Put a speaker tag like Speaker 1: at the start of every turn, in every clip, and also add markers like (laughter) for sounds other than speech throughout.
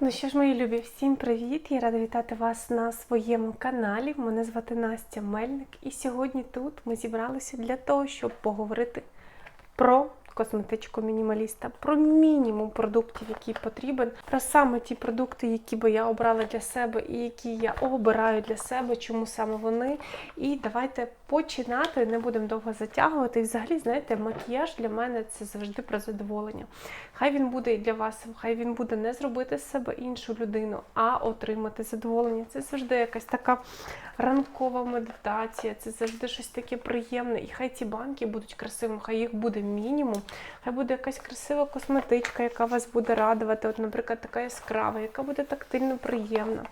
Speaker 1: Ну що ж, мої любі, всім привіт! Я рада вітати вас на своєму каналі. Мене звати Настя Мельник, і сьогодні тут ми зібралися для того, щоб поговорити про косметичку мінімаліста, про мінімум продуктів, який потрібен, про саме ті продукти, які би я обрала для себе і які я обираю для себе, чому саме вони. І давайте починати, не будемо довго затягувати. І взагалі, знаєте, макіяж для мене це завжди про задоволення. Хай він буде і для вас, хай він буде не зробити з себе іншу людину, а отримати задоволення. Це завжди якась така ранкова медитація, це завжди щось таке приємне. І хай ці банки будуть красивими, хай їх буде мінімум, хай буде якась красива косметичка, яка вас буде радувати. От, наприклад, така яскрава, яка буде тактильно приємна,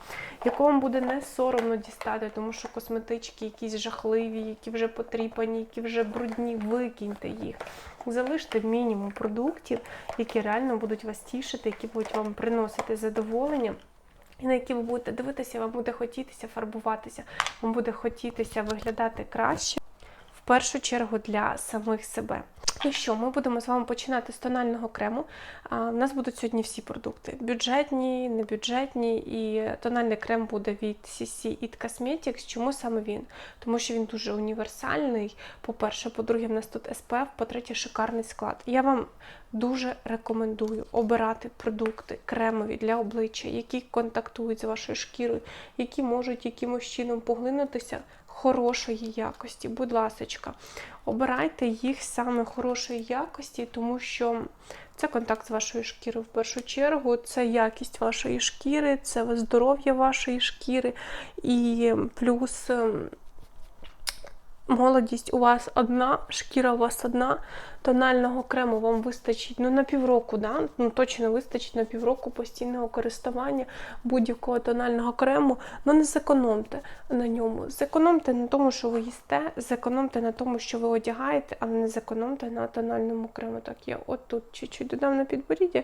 Speaker 1: яку вам буде не соромно дістати, тому що косметички якісь жахливі, які вже потріпані, які вже брудні, викиньте їх. Залиште мінімум продуктів, які реально будуть вас тішити, які будуть вам приносити задоволення. І на які ви будете дивитися, вам буде хотітися фарбуватися, вам буде хотітися виглядати краще. Першу чергу для самих себе. Ну що, ми будемо з вами починати з тонального крему. А, У нас будуть сьогодні всі продукти: бюджетні, небюджетні, і тональний крем буде від CC It Cosmetics. Чому саме він? Тому що він дуже універсальний. По-перше, по-друге, в нас тут SPF, по-третє, шикарний склад. Я вам дуже рекомендую обирати продукти кремові для обличчя, які контактують з вашою шкірою, які можуть якимось чином поглинутися хорошої якості. Будь ласочка, обирайте їх саме хорошої якості, тому що це контакт з вашою шкірою в першу чергу, це якість вашої шкіри, це здоров'я вашої шкіри і плюс. Молодість у вас одна, шкіра у вас одна, тонального крему вам вистачить ну, на півроку, да? ну, точно вистачить на півроку постійного користування будь-якого тонального крему. Ну не зекономте на ньому. Зекономте на тому, що ви їсте, зекономте на тому, що ви одягаєте, але не зекономте на тональному крему. Так, я от тут чуть-чуть додам на підборіддя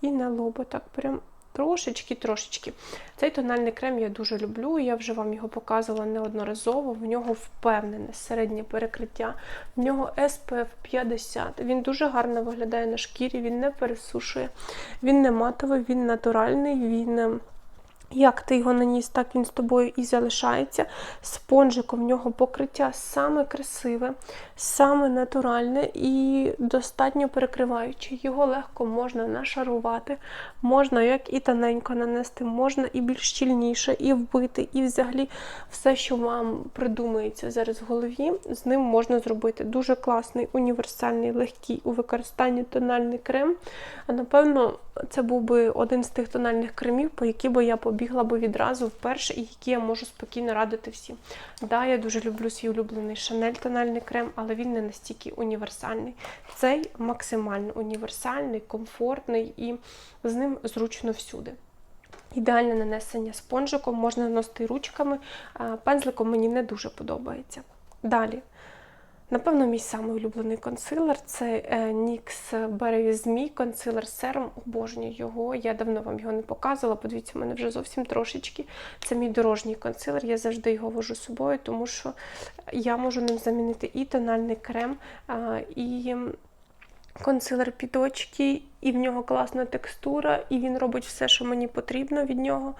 Speaker 1: і на лоба. Так, прям Трошечки-трошечки. Цей тональний крем я дуже люблю, я вже вам його показувала неодноразово. В нього впевнене середнє перекриття, в нього SPF 50. Він дуже гарно виглядає на шкірі, він не пересушує, він не матовий, він натуральний, він. Як ти його наніс, так він з тобою і залишається. Спонжиком в нього покриття саме красиве, саме натуральне і достатньо перекриваюче. Його легко можна нашарувати, можна як і тоненько нанести, можна і більш щільніше, і вбити, і взагалі все, що вам придумається зараз в голові, з ним можна зробити. Дуже класний, універсальний, легкий у використанні тональний крем. А напевно, це був би один з тих тональних кремів, по які би я побігла би відразу вперше, і які я можу спокійно радити всім. Да, я дуже люблю свій улюблений Шанель тональний крем, але він не настільки універсальний. Цей максимально універсальний, комфортний і з ним зручно всюди. Ідеальне нанесення спонжиком, можна наносити ручками, пензликом мені не дуже подобається. Далі. Напевно, мій самий улюблений консилер це NYX Berry Me консилер серум. Обожнюю його. Я давно вам його не показувала. Подивіться, у мене вже зовсім трошечки. Це мій дорожній консилер. Я завжди його вожу з собою, тому що я можу ним замінити і тональний крем, і консилер під очки, і в нього класна текстура, і він робить все, що мені потрібно від нього.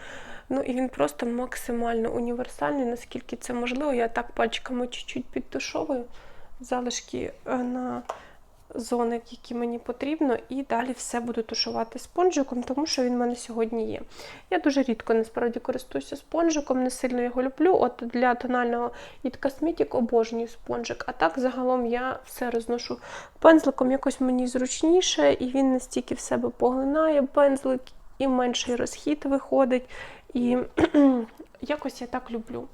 Speaker 1: Ну і він просто максимально універсальний, наскільки це можливо. Я так пальчиками чуть-чуть підтушовую залишки е, на зони, які мені потрібно, і далі все буду тушувати спонжиком, тому що він в мене сьогодні є. Я дуже рідко насправді користуюся спонжиком, не сильно його люблю. От для тонального It Cosmetic обожнюю спонжик. А так загалом я все розношу пензликом, якось мені зручніше, і він настільки в себе поглинає пензлик, і менший розхід виходить. І (clears throat) якось я так люблю.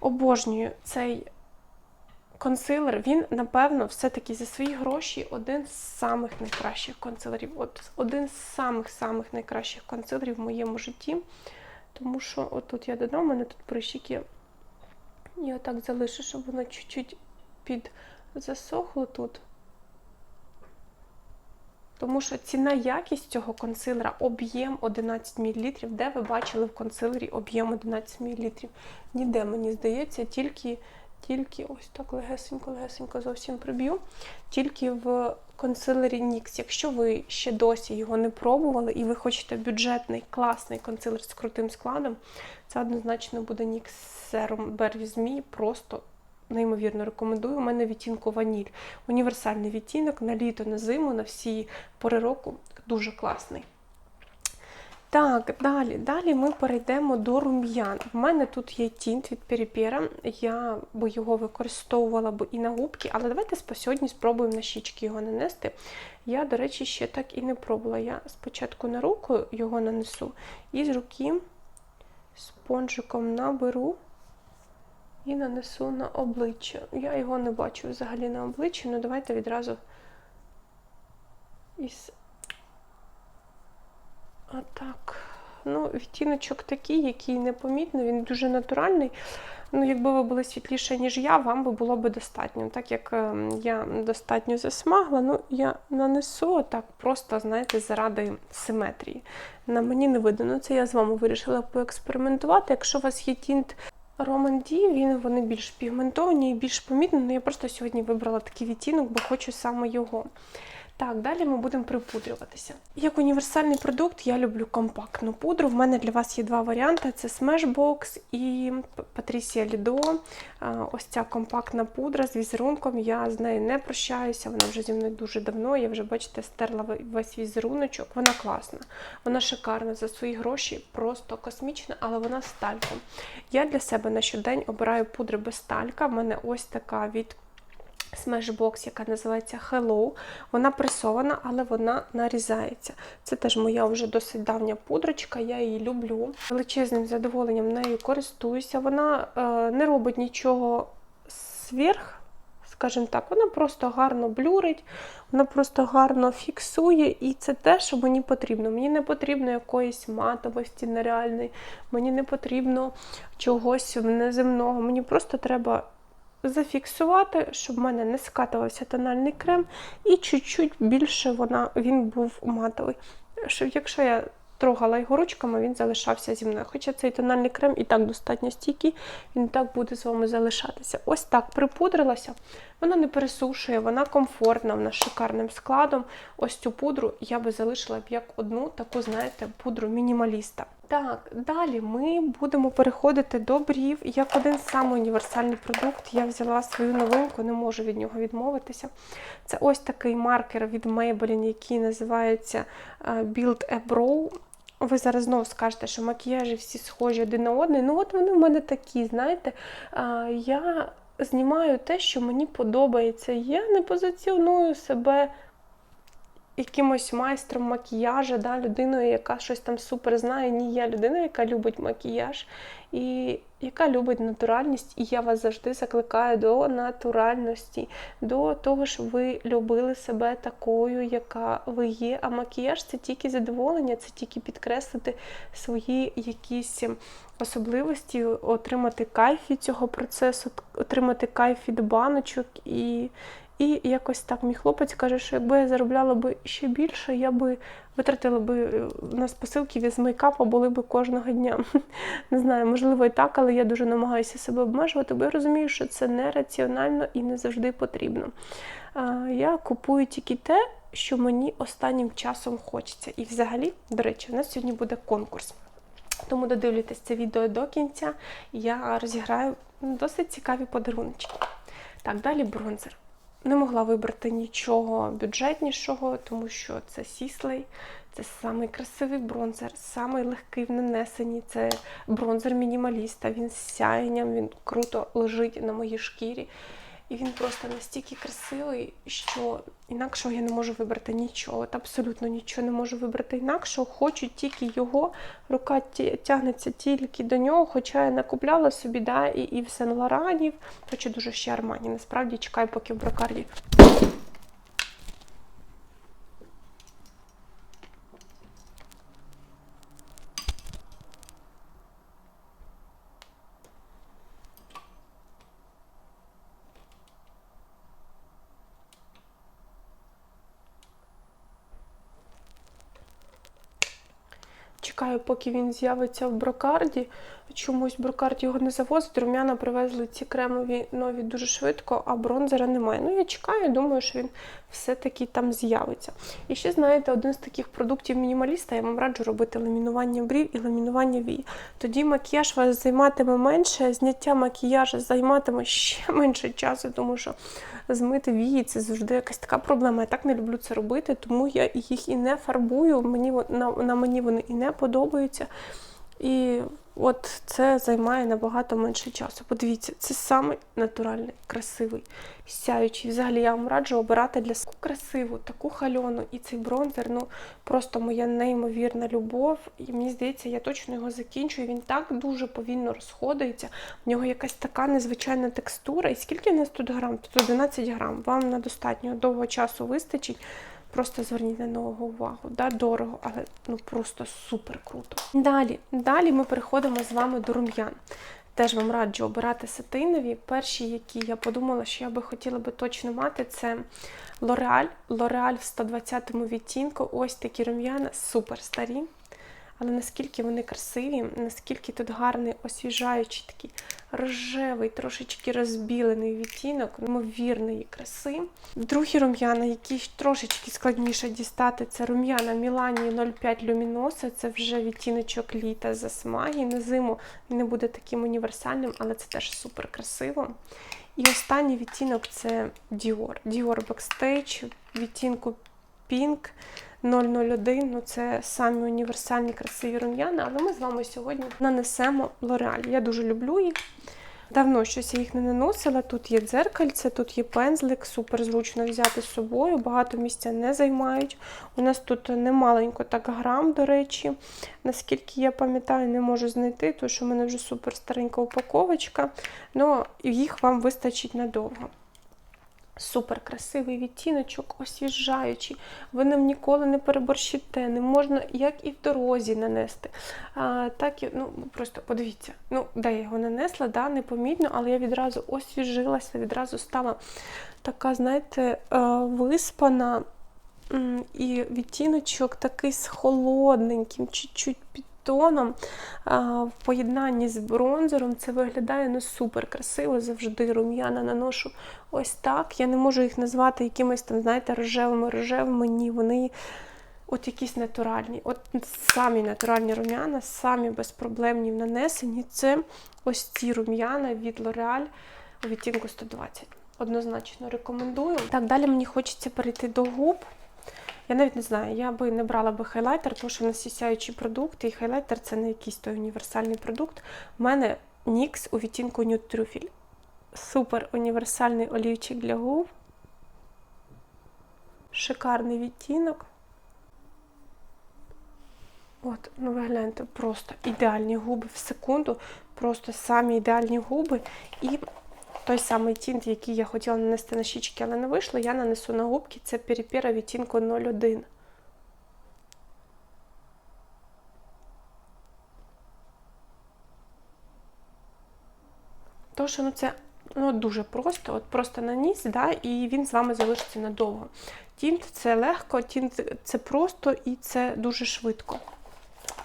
Speaker 1: Обожнюю цей консилер, він, напевно, все-таки за свої гроші один з самих найкращих консилерів. От один з самих-самих найкращих консилерів в моєму житті. Тому що отут я додам, у мене тут прищики. Я отак залишу, щоб воно чуть-чуть під засохло тут. Тому що ціна якість цього консилера об'єм 11 мл. Де ви бачили в консилері об'єм 11 мл? Ніде, мені здається, тільки тільки ось так легесенько-легесенько зовсім приб'ю. Тільки в консилері NYX. Якщо ви ще досі його не пробували і ви хочете бюджетний, класний консилер з крутим складом, це однозначно буде NYX Serum Bear With Просто неймовірно рекомендую. У мене відтінку ваніль. Універсальний відтінок на літо, на зиму, на всі пори року. Дуже класний. Так, далі, далі ми перейдемо до рум'ян. В мене тут є тінт від Періпера. Я би його використовувала б і на губки, але давайте сьогодні спробуємо на щічки його нанести. Я, до речі, ще так і не пробувала. Я спочатку на руку його нанесу і з руки спонжиком наберу і нанесу на обличчя. Я його не бачу взагалі на обличчі, ну давайте відразу із Отак. Ну, відтіночок такий, який непомітний, він дуже натуральний. Ну, Якби ви були світліше, ніж я, вам би було б достатньо. Так як е, я достатньо засмагла, ну я нанесу так просто, знаєте, заради симетрії. На мені не видно. Ну, Це я з вами вирішила поекспериментувати. Якщо у вас є тінт Roman D, він, вони більш пігментовані і більш помітні. Ну, я просто сьогодні вибрала такий відтінок, бо хочу саме його. Так, далі ми будемо припудрюватися. Як універсальний продукт, я люблю компактну пудру. В мене для вас є два варіанти: це Smashbox і Patricia Lido. Ось ця компактна пудра з візерунком. Я з нею не прощаюся, вона вже зі мною дуже давно. Я вже, бачите, стерла весь візеруночок. Вона класна, вона шикарна за свої гроші, просто космічна, але вона з тальком. Я для себе на щодень обираю пудри без талька. В мене ось така від Smashbox, яка називається Hello. Вона пресована, але вона нарізається. Це теж моя вже досить давня пудрочка, я її люблю. Величезним задоволенням нею користуюся. Вона е, не робить нічого сверх, скажімо так, вона просто гарно блюрить, вона просто гарно фіксує, і це те, що мені потрібно. Мені не потрібно якоїсь матовості нереальної, мені не потрібно чогось неземного. Мені просто треба зафіксувати, щоб в мене не скатувався тональний крем, і чуть-чуть більше вона, він був матовий. Щоб Якщо я трогала його ручками, він залишався зі мною. Хоча цей тональний крем і так достатньо стійкий, він так буде з вами залишатися. Ось так припудрилася. Вона не пересушує, вона комфортна, вона з шикарним складом. Ось цю пудру я би залишила б як одну таку, знаєте, пудру мінімаліста. Так, далі ми будемо переходити до брів. Як один самий універсальний продукт, я взяла свою новинку, не можу від нього відмовитися. Це ось такий маркер від Maybelline, який називається е, Build a Brow. Ви зараз знову скажете, що макіяжі всі схожі один на один. Ну, от вони в мене такі, знаєте. Я знімаю те, що мені подобається. Я не позиціоную себе якимось майстром макіяжа, да, людиною, яка щось там супер знає. Ні, я людина, яка любить макіяж і яка любить натуральність. І я вас завжди закликаю до натуральності, до того, щоб ви любили себе такою, яка ви є. А макіяж це тільки задоволення, це тільки підкреслити свої якісь. Особливості отримати кайф від цього процесу, отримати кайф від баночок і і якось так мій хлопець каже, що якби я заробляла би ще більше, я би витратила би е, на посилки від мейкапу були би кожного дня. (laughs) Не знаю, можливо, і так, але я дуже намагаюся себе обмежувати, бо я розумію, що це нераціонально і не завжди потрібно. Я купую тільки те, що мені останнім часом хочеться. І взагалі, до речі, у нас сьогодні буде конкурс. Тому додивлюйтесь це відео до кінця, я розіграю досить цікаві подарунки. Так, далі бронзер. Не могла вибрати нічого бюджетнішого, тому що це сіслей, це самий красивий бронзер, самий легкий в нанесенні. Це бронзер мінімаліста. Він з сяєнням, він круто лежить на моїй шкірі. І він просто настільки красивий, що інакшого я не можу вибрати нічого. Та абсолютно нічого не можу вибрати інакшого. Хочу тільки його, рука тягнеться тільки до нього, хоча я накупляла собі да, і і в Сен Лоранів. Хочу дуже ще Армані. Насправді чекаю, поки в брокарді чекаю, поки він з'явиться в брокарді. Чомусь брокард його не завозить. Рум'яна привезли ці кремові нові дуже швидко, а бронзера немає. Ну, я чекаю, думаю, що він все-таки там з'явиться. І ще, знаєте, один з таких продуктів мінімаліста, я вам раджу робити ламінування брів і ламінування вій. Тоді макіяж вас займатиме менше, зняття макіяжу займатиме ще (laughs) менше часу, тому що змити вії це завжди якась така проблема. Я так не люблю це робити, тому я їх і не фарбую. Мені на, на мені вони і не подобаються. І от це займає набагато менше часу. Подивіться, це самий натуральний, красивий, сяючий. Взагалі я вам раджу обирати для себе красиву, таку хальону. І цей бронзер, ну просто моя неймовірна любов. І мені здається, я точно його закінчую. Він так дуже повільно розходиться. В нього якась така незвичайна текстура. І скільки в нас тут грам? Тут 11 грам. Вам на достатньо довго часу вистачить. Просто зверніть на нього увагу. Да, дорого, але ну просто супер круто. Далі, далі ми переходимо з вами до рум'ян. Теж вам раджу обирати сатинові. Перші, які я подумала, що я би хотіла би точно мати, це L'Oreal. L'Oreal в 120 відтінку. Ось такі рум'яна, супер старі. Але наскільки вони красиві, наскільки тут гарний освіжаючий такий рожевий, трошечки розбілений відтінок, неймовірної краси. Другі рум'яна, які трошечки складніше дістати, це рум'яна Milani 05 Luminosa, це вже відтіночок літа засмаги. На зиму він не буде таким універсальним, але це теж супер красиво. І останній відтінок це Dior. Dior Backstage, відтінку Pink 001. Ну це самі універсальні красиві рум'яна, але ми з вами сьогодні нанесемо L'Oreal. Я дуже люблю їх. Давно щось я їх не наносила. Тут є дзеркальце, тут є пензлик, супер зручно взяти з собою, багато місця не займають. У нас тут немаленько так грам, до речі. Наскільки я пам'ятаю, не можу знайти, тому що в мене вже супер старенька упаковочка. Ну, їх вам вистачить надовго. Супер красивий відтіночок, освіжаючий. Ви ним ніколи не переборщите, не можна як і в дорозі нанести. А, так і, ну, просто подивіться, ну, де я його нанесла, да, непомітно, але я відразу освіжилася, відразу стала така, знаєте, е, виспана. І відтіночок такий з холодненьким, чуть-чуть під тоном. В поєднанні з бронзером це виглядає ну супер красиво. Завжди рум'яна наношу ось так. Я не можу їх назвати якимись там, знаєте, рожевими рожевими. Ні, вони от якісь натуральні. От самі натуральні рум'яна, самі безпроблемні в нанесенні. Це ось ці рум'яна від L'Oreal у відтінку 120. Однозначно рекомендую. Так, далі мені хочеться перейти до губ. Я навіть не знаю, я би не брала би хайлайтер, тому що в нас є сяючі продукти, і хайлайтер це не якийсь той універсальний продукт. У мене NYX у відтінку Nude Truffle. Супер універсальний олівчик для губ. Шикарний відтінок. От, ну ви гляньте, просто ідеальні губи в секунду, просто самі ідеальні губи. І той самий тінт, який я хотіла нанести на щічки, але не вийшло, я нанесу на губки. Це перепіра відтінку 01. Тому що ну, це ну, дуже просто, от просто наніс, да, і він з вами залишиться надовго. Тінт це легко, тінт це просто і це дуже швидко.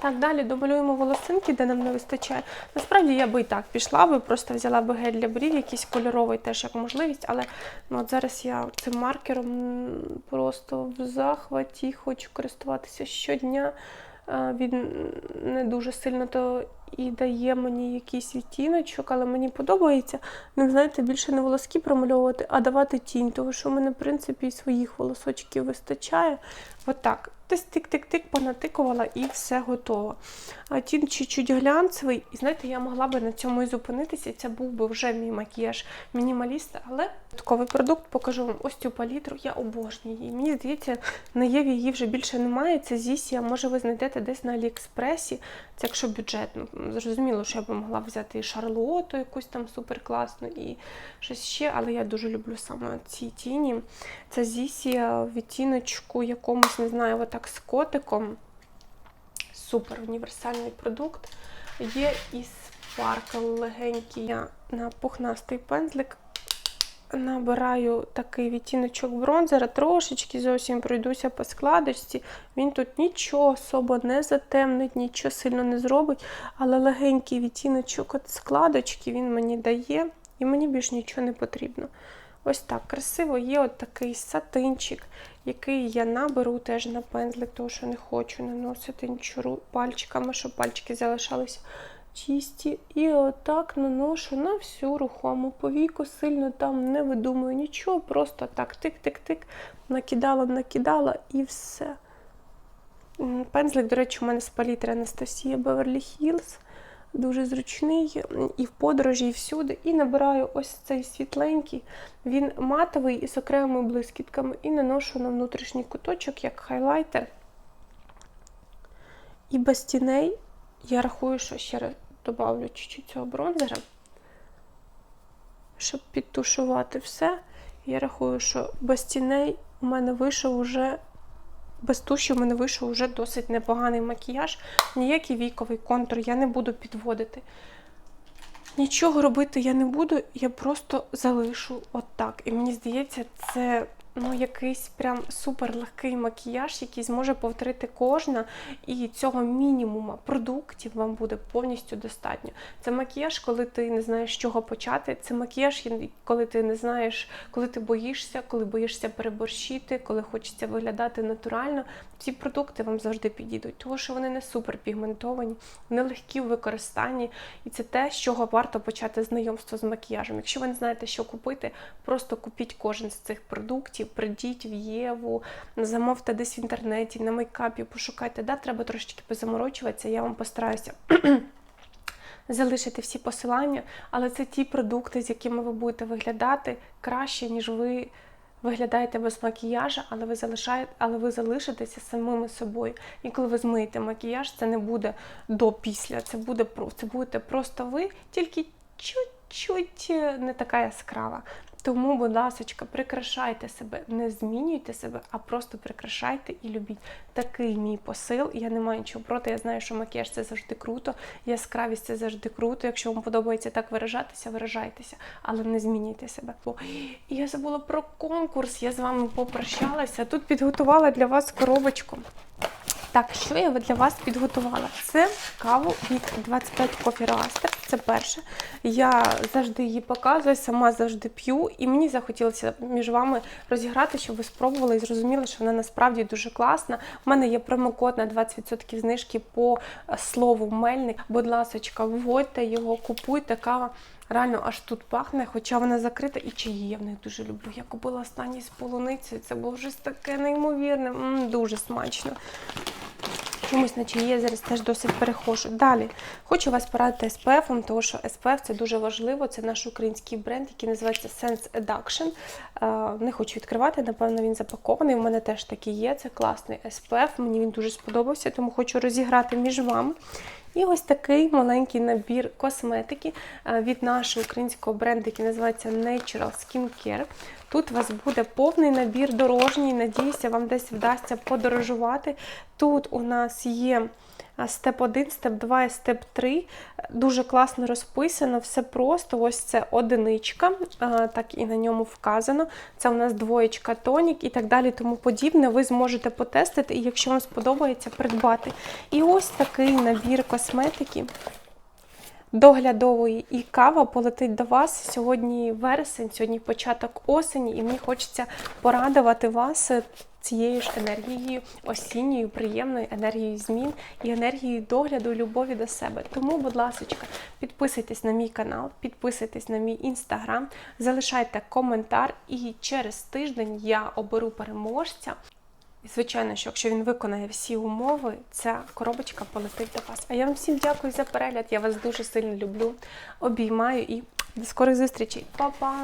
Speaker 1: Так, далі домалюємо волосинки, де нам не вистачає. Насправді я би і так пішла би, просто взяла би гель для брів, якийсь кольоровий теж як можливість, але ну, от зараз я цим маркером просто в захваті хочу користуватися щодня. Е, Він не дуже сильно то і дає мені якийсь відтіночок, але мені подобається ним, знаєте, більше не волоски промальовувати, а давати тінь, тому що в мене, в принципі, і своїх волосочків вистачає. Отак. Десь тик-тик-тик понатикувала і все готово. Тін чуть-чуть глянцевий, і знаєте, я могла би на цьому і зупинитися. Це був би вже мій макіяж мінімаліста, але такий продукт покажу вам ось цю палітру. Я обожнюю її. Мені здається, на Єві її вже більше немає. Це Зісія, може ви знайдете десь на Аліекспресі. Це якщо бюджетно. Зрозуміло, що я б могла взяти і Шарлоту, якусь там суперкласну, і щось ще, але я дуже люблю саме ці тіні. Це Зісія відтіночку якомусь, не знаю, отак з котиком. Супер універсальний продукт. Є і спаркл легенький Я на пухнастий пензлик. набираю такий відтіночок бронзера, трошечки зовсім пройдуся по складочці. Він тут нічого особо не затемнить, нічого сильно не зробить, але легенький відтіночок от складочки він мені дає, і мені більш нічого не потрібно. Ось так красиво є от такий сатинчик, який я наберу теж на пензлик, тому що не хочу наносити нічого пальчиками, щоб пальчики залишалися чисті. І отак наношу на всю рухому повіку, сильно там не видумую нічого, просто так тик-тик-тик, накидала, накидала і все. Пензлик, до речі, у мене з палітри Анастасія Беверлі Хіллз. Дуже зручний і в подорожі, і всюди. І набираю ось цей світленький. Він матовий і з окремими блискітками. І наношу на внутрішній куточок як хайлайтер. І без тіней я рахую, що ще раз добавлю чуть-чуть цього бронзера, щоб підтушувати все. Я рахую, що без тіней у мене вийшов уже без туші в мене вийшов вже досить непоганий макіяж. Ніякий віковий контур я не буду підводити. Нічого робити я не буду, я просто залишу отак. І мені здається, це ну, якийсь прям супер легкий макіяж, який зможе повторити кожна, і цього мінімума продуктів вам буде повністю достатньо. Це макіяж, коли ти не знаєш, з чого почати. Це макіяж, коли ти не знаєш, коли ти боїшся, коли боїшся переборщити, коли хочеться виглядати натурально. Ці продукти вам завжди підійдуть, тому що вони не супер пігментовані, вони легкі в використанні, і це те, з чого варто почати знайомство з макіяжем. Якщо ви не знаєте, що купити, просто купіть кожен з цих продуктів, прийдіть в Єву, замовте десь в інтернеті, на мейкапі, пошукайте. Да, треба трошечки позаморочуватися, я вам постараюся. (clears throat) Залишити всі посилання, але це ті продукти, з якими ви будете виглядати краще, ніж ви виглядаєте без макіяжа, але ви залишаєте, але ви залишитеся самими собою. І коли ви змиєте макіяж, це не буде до-після, це буде це будете просто ви, тільки чуть-чуть е, не така яскрава. Тому, будь ласочка, прикрашайте себе, не змінюйте себе, а просто прикрашайте і любіть. Такий мій посил. Я не маю нічого проти. Я знаю, що макіяж це завжди круто, яскравість це завжди круто. Якщо вам подобається так виражатися, виражайтеся, але не змінюйте себе. І я забула про конкурс. Я з вами попрощалася. Тут підготувала для вас коробочку. Так, що я для вас підготувала? Це каву від 25 Coffee Roaster. Це перше. Я завжди її показую, сама завжди п'ю, і мені захотілося між вами розіграти, щоб ви спробували і зрозуміли, що вона насправді дуже класна. У мене є промокод на 20% знижки по слову мельник. Будь ласочка, вводьте його, купуйте кава. Реально аж тут пахне, хоча вона закрита, і чаї я в них дуже люблю. Я купила останній з полуницею. Це було щось таке неймовірне, М, дуже смачно. Чомусь на чиї я зараз теж досить перехожу. Далі хочу вас порадити SPF, тому що SPF це дуже важливо. Це наш український бренд, який називається Sense Education. Е, Не хочу відкривати, напевно, він запакований. У мене теж такий є. Це класний SPF. Мені він дуже сподобався, тому хочу розіграти між вами. І ось такий маленький набір косметики е, від нашого українського бренду, який називається Natural Skincare. Тут у вас буде повний набір дорожній. Надіюся, вам десь вдасться подорожувати. Тут у нас є степ 1, степ 2 і степ 3. Дуже класно розписано, все просто. Ось це одиничка, так і на ньому вказано. Це у нас двоєчка, тонік і так далі, тому подібне. Ви зможете потестити і, якщо вам сподобається, придбати. І ось такий набір косметики. Доглядової і кава полетить до вас сьогодні вересень, сьогодні початок осені, і мені хочеться порадувати вас цією ж енергією, осінньою, приємною енергією змін і енергією догляду любові до себе. Тому, будь ласка, підписуйтесь на мій канал, підписуйтесь на мій інстаграм, залишайте коментар, і через тиждень я оберу переможця. І, звичайно, що якщо він виконає всі умови, ця коробочка полетить до вас. А я вам всім дякую за перегляд. Я вас дуже сильно люблю, обіймаю і до скорих зустрічей. Па-па!